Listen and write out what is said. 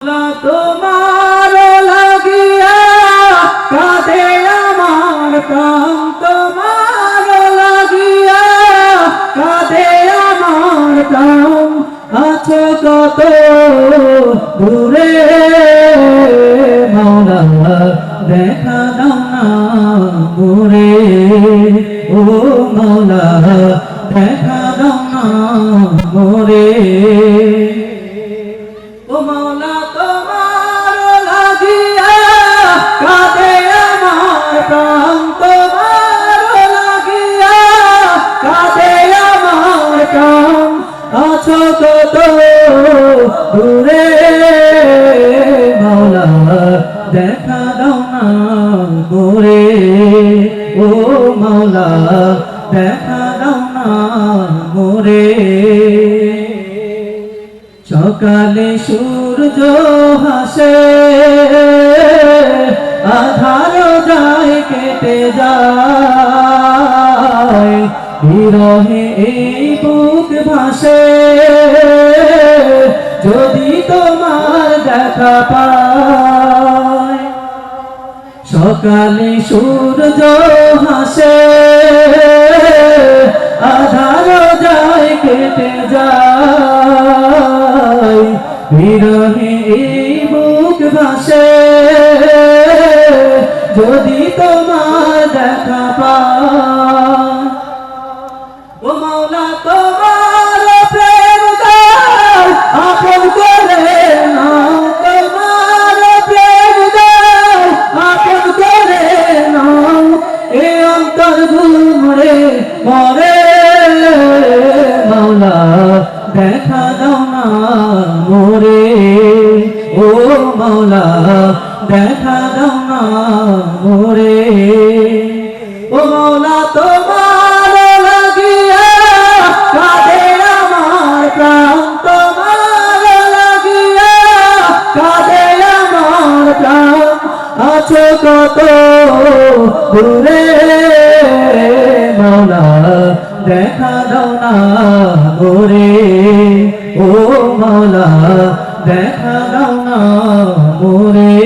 তোমার লাগিয়া কাঁদে আমার প্রাণ। তোমার লাগিয়া কাঁদে আমার প্রাণ। আছো কত দূরে মাওলা দেখা দাও না মোরে ও মাওলা দেখা দাও না মোরে ও মাওলা তোমার লাগিয়া, কাঁদে আমার প্রাণ তোমার লাগিয়া, কাঁদে আমার প্রাণ। আছো কত দূরে, মাওলা, দেখা দাও না মোরে। ও মাওলা, দেখা দাও না মোরে। সকালে সূর্য হাসে আধার যায় কেটে যায় এই বুক ভাসে। যদি তোমার দেখা পায়, সকালে সূর্য হাসে আধার যায় কেটে যায়। বিরহে এই বুক ভাসে। যদি তোমার দেখা পায় ও মাওলা, তোমার প্রেম আপন করে নাও। তোমার প্রেম আপন করে নাও। এ অন্তর ঘুমরে মরে মাওলা, দেখা দাও না মোরে। ও মাওলা, তোমার লাগিয়া কাঁদে আমার প্রাণ, তোমার লাগিয়া কাঁদে আমার প্রাণ। আছো কত দূরে, মাওলা, দেখা দাও না মোরে। ও মাওলা দেখা দাও না মোরে।